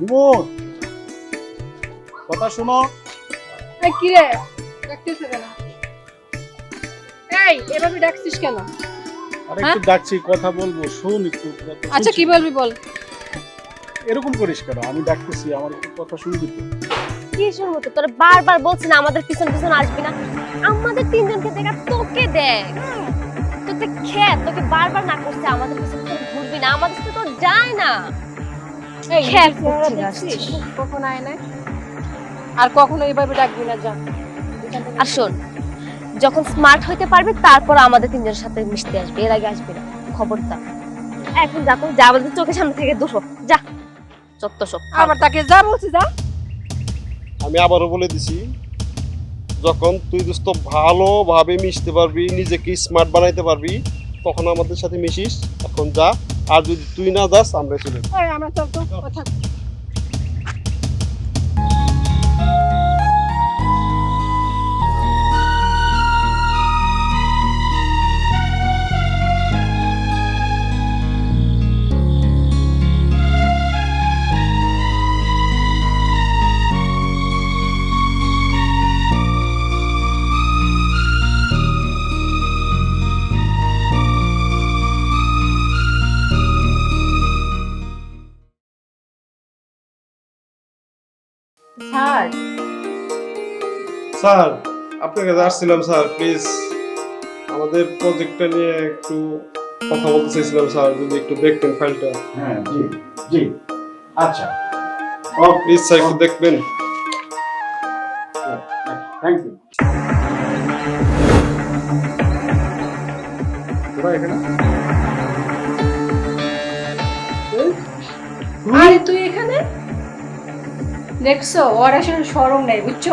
বিমল কথা শোনো। কি রে? কেন? এই এভাবে ডাকছিস কেন? আর একটু ডাকছি কথা বলব শোন একটু আচ্ছা কি বলবি বল। এরকম করিস কেন? আমি ডাকতেছি আমার একটু কথা শুনবি তো। কি শুনব তো তোরা বারবার বলছিস না আমাদের পিছন পিছন আসবি না। আমাদের তিনজনকে দেখা তোকে দেখ। তোকে খেত তোকে বারবার না করছে আমাদের পিছন ঘুরবি না। আমাদের তো যায় না। দেখছিস? আয় আর কখনো এইভাবে ডাকবি না যা। আর শোন যখন স্মার্ট হইতে পারবি তারপর আমাদের তিনজনের সাথে মিশতে আসবি। এর আগে আসবি না খবরদার এখন যা তো যা বলতে চোখের সামনে থেকে দুশো যা চত্ব সব আবার তাকে যা বলছি যা। আমি আবারও বলে দিছি যখন তুই দোস্ত ভালোভাবে মিশতে পারবি নিজেকে স্মার্ট বানাইতে পারবি তখন আমাদের সাথে মিশিস। এখন যা আর যদি তুই না যাস আমরা চলে। আমরা তো স্যার। স্যার আপনার কাছে আসছিলাম স্যার প্লিজ আমাদের প্রজেক্টটা নিয়ে একটু কথা বলতে চাইছিলাম স্যার যদি একটু দেখতেন ফাইলটা হ্যাঁ জি জি। আচ্ছা। ও প্লিজ স্যার একটু দেখবেন। থ্যাংক ইউ তোরা এখানে? আরে তুই এখানে? দেখছ, ওর আসলে সরম নেই, বুঝছ?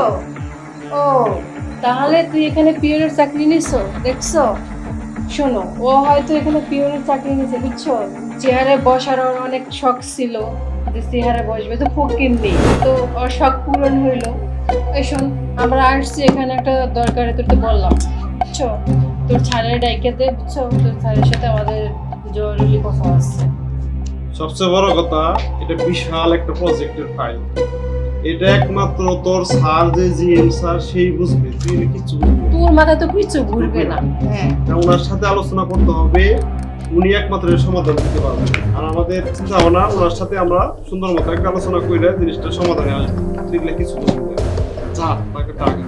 ও, তাহলে তুই এখানে পিওনের চাকরি নিছো? দেখছ? শোনো, ও হয়তো এখানে পিওনের চাকরি নিছে, বুঝছ? চেহারে বসার ওর অনেক শখ ছিল, যে চেহারে বসবে, তো ফকির নেই, তো ওর শখ পূরণ হইল। এই শোন, আমরা আসছি, এখানে একটা দরকারে, তোর তো বললাম, বুঝছ? তোর ছাড়ের ডাইকে দে, বুঝছ? তোর ছাড়ের সাথে আমাদের জরুরি কথা আছে। সবচেয়ে বড় কথা, এটা বিশাল একটা প্রজেক্টের ফাইল এটা একমাত্র তোর স্যার যে জিএম স্যার সেই বুঝবে তুই এটা কিচ্ছু তোর মাথায় তো কিছু ঘুরবে না। হ্যাঁ। ওনার সাথে আলোচনা করতে হবে উনি একমাত্র সমাধান দিতে পারবেন আর আমাদের চিন্তা ভাবনা ওনার সাথে আমরা সুন্দর মতো একটা আলোচনা করে জিনিসটা সমাধানে আসব। দেখলে কিছু বুঝবে। যা তাকে টাকা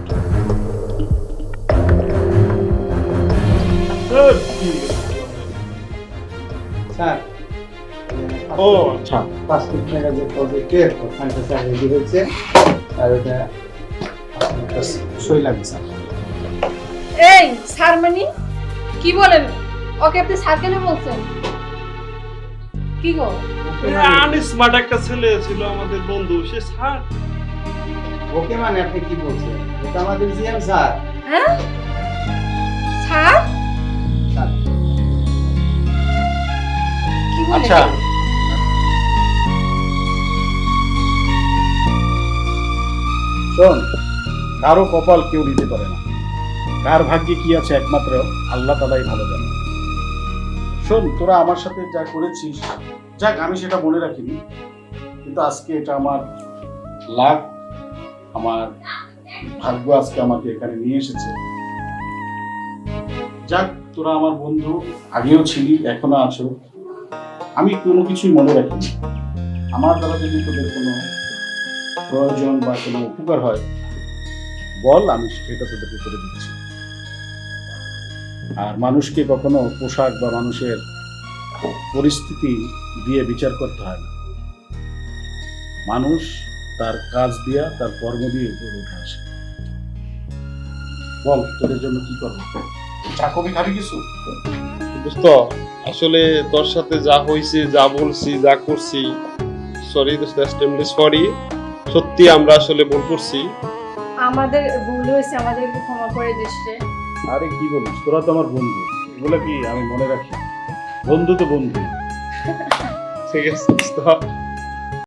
ও আচ্ছা। পাসপোর্ট মেগা যে প্রজেক্টের ওখানটা স্যার রেডি হয়েছে আর কাছে সই লাগবে স্যার এই স্যার মানে কি বলেন? ওকে আপনি স্যার কেন বলছেন? কি গো? স্মার্ট একটা ছেলে ছিল আমাদের বন্ধু। সে স্যার। ওকে মানে আপনি কি বলছেন? এটা আমাদের জিএম স্যার। হ্যাঁ? স্যার? আচ্ছা। শোন কারও কপাল কেউ দিতে পারে না। কার ভাগ্যে কি আছে একমাত্র, আল্লাহ তালাই ভালো জানে। শোন, তোরা আমার সাথে যা করেছিস, যাক, আমি সেটা মনে রাখিনি, কিন্তু আজকে এটা আমার লাভ আমার ভাগ্য আজকে আমাকে এখানে নিয়ে এসেছে। যাক, তোরা আমার বন্ধু, আগেও ছিলি, এখনও আছো। আমি কোনো কিছুই মনে রাখিনি। আমার দ্বারা যদি তোদের কোনো প্রয়োজন বা কোনো উপকার হয় বল আমি সেটা তোদেরকে করে দিচ্ছি। আর মানুষকে কখনো পোশাক বা মানুষের পরিস্থিতি দিয়ে বিচার করতে হয় না। মানুষ তার কাজ দিয়া তার কর্ম দিয়ে উপরে উঠে আসে। বল তোদের জন্য কি করব? চা কবি খাবি কিছু? দোস্ত আসলে তোর সাথে যা হয়েছে যা বলছি যা করছি সরি দোস্ত সরি সত্যি আমরা আসলে ভুল করছি। আমাদের ভুল হয়েছে আমাদেরকে ক্ষমা করে দিচ্ছে আরে কি বলিস? তোরা তো আমার বন্ধু। এগুলো কি আমি মনে রাখি? বন্ধু তো বন্ধু। ঠিক আছে